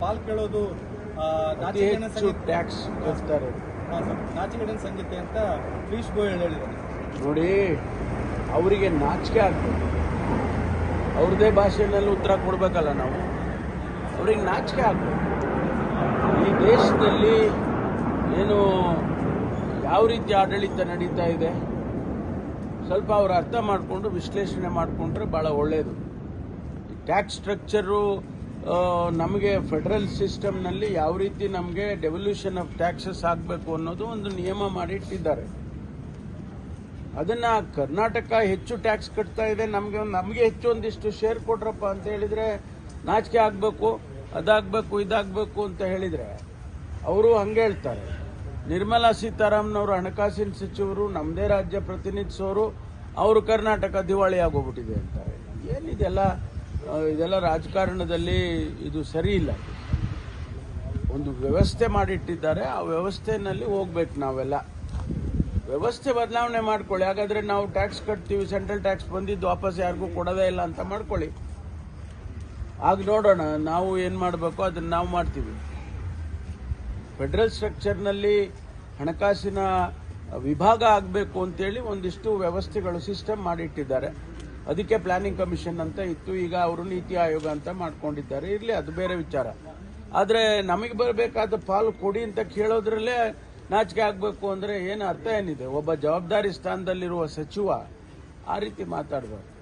ಪಾಲ್ ಕೇಳೋದು ಟ್ಯಾಕ್ಸ್ ಸಂಗೀತೆ ಅಂತ ಪೀಶ್ ಗೋಯಲ್ ಹೇಳಿದ್ದಾರೆ. ನೋಡಿ ಅವರಿಗೆ ನಾಚಿಕೆ ಆಗ್ಬೇಕು ಅವ್ರದೇ ಭಾಷೆಯಲ್ಲಿ ಉತ್ತರ ಕೊಡ್ಬೇಕಲ್ಲ ನಾವು? ಅವ್ರಿಗೆ ನಾಚಿಕೆ ಆಗ್ಬೇಕು ಈ ದೇಶದಲ್ಲಿ ಏನು ಯಾವ ರೀತಿ ಆಡಳಿತ ನಡೀತಾ ಇದೆ? ಸ್ವಲ್ಪ ಅವ್ರು ಅರ್ಥ ಮಾಡಿಕೊಂಡು ವಿಶ್ಲೇಷಣೆ ಮಾಡಿಕೊಂಡ್ರೆ ಭಾಳ ಒಳ್ಳೆಯದು ಟ್ಯಾಕ್ಸ್ ಸ್ಟ್ರಕ್ಚರು ನಮಗೆ ಫೆಡರಲ್ ಸಿಸ್ಟಮ್ನಲ್ಲಿ ಯಾವ ರೀತಿ ನಮಗೆ ಡೆವಲ್ಯೂಷನ್ ಆಫ್ ಟ್ಯಾಕ್ಸಸ್ ಆಗಬೇಕು ಅನ್ನೋದು ಒಂದು ನಿಯಮ ಮಾಡಿಟ್ಟಿದ್ದಾರೆ. ಅದನ್ನು ಕರ್ನಾಟಕ ಹೆಚ್ಚು ಟ್ಯಾಕ್ಸ್ ಕಟ್ತಾ ಇದೆ. ನಮಗೆ ನಮಗೆ ಹೆಚ್ಚು ಒಂದಿಷ್ಟು ಶೇರ್ ಕೊಟ್ರಪ್ಪ ಅಂತ ಹೇಳಿದರೆ ನಾಚಿಕೆ ಆಗಬೇಕು, ಅದಾಗಬೇಕು, ಇದಾಗಬೇಕು ಅಂತ ಹೇಳಿದರೆ ಅವರು ಹಂಗೆ ಹೇಳ್ತಾರೆ. ನಿರ್ಮಲಾ ಸೀತಾರಾಮನ್ ಹಣಕಾಸಿನ ಸಚಿವರು ನಮ್ಮದೇ ರಾಜ್ಯ ಪ್ರತಿನಿಧಿಸೋರು, ಅವರು ಕರ್ನಾಟಕ ದಿವಾಳಿ ಆಗೋಗ್ಬಿಟ್ಟಿದೆ ಅಂತಾರೆ. ಏನಿದೆಲ್ಲ ಇದೆಲ್ಲ ರಾಜಕಾರಣದಲ್ಲಿ ಇದು ಸರಿ ಇಲ್ಲ. ಒಂದು ವ್ಯವಸ್ಥೆ ಮಾಡಿಟ್ಟಿದ್ದಾರೆ, ಆ ವ್ಯವಸ್ಥೆನಲ್ಲಿ ಹೋಗ್ಬೇಕು ನಾವೆಲ್ಲ. ವ್ಯವಸ್ಥೆ ಬದಲಾವಣೆ ಮಾಡ್ಕೊಳ್ಳಿ. ಹಾಗಾದ್ರೆ ನಾವು ಟ್ಯಾಕ್ಸ್ ಕಟ್ತೀವಿ, ಸೆಂಟ್ರಲ್ ಟ್ಯಾಕ್ಸ್ ಬಂದಿದ್ದು ವಾಪಸ್ ಯಾರಿಗೂ ಕೊಡೋದೇ ಇಲ್ಲ ಅಂತ ಮಾಡ್ಕೊಳ್ಳಿ. ಆಗ ನೋಡೋಣ, ನಾವು ಏನು ಮಾಡಬೇಕು ಅದನ್ನ ನಾವು ಮಾಡ್ತೀವಿ. ಫೆಡರಲ್ ಸ್ಟ್ರಕ್ಚರ್ನಲ್ಲಿ ಹಣಕಾಸಿನ ವಿಭಾಗ ಆಗಬೇಕು ಅಂತೇಳಿ ಒಂದಿಷ್ಟು ವ್ಯವಸ್ಥೆಗಳು, ಸಿಸ್ಟಮ್ ಮಾಡಿಟ್ಟಿದ್ದಾರೆ. ಅದಕ್ಕೆ ಪ್ಲಾನಿಂಗ್ ಕಮಿಷನ್ ಅಂತ ಇತ್ತು. ಈಗ ಅವರು ನೀತಿ ಆಯೋಗ ಅಂತ ಮಾಡ್ಕೊಂಡಿದ್ದಾರೆ. ಇರಲಿ, ಅದು ಬೇರೆ ವಿಚಾರ. ಆದರೆ ನಮಗೆ ಬರಬೇಕಾದ ಪಾಲು ಕೊಡಿ ಅಂತ ಕೇಳೋದ್ರಲ್ಲೇ ನಾಚಿಕೆ ಆಗಬೇಕು ಅಂದರೆ ಏನು ಅರ್ಥ ಏನಿದೆ? ಒಬ್ಬ ಜವಾಬ್ದಾರಿ ಸ್ಥಾನದಲ್ಲಿರುವ ಸಚಿವ ಆ ರೀತಿ ಮಾತಾಡಬಾರ್ದು.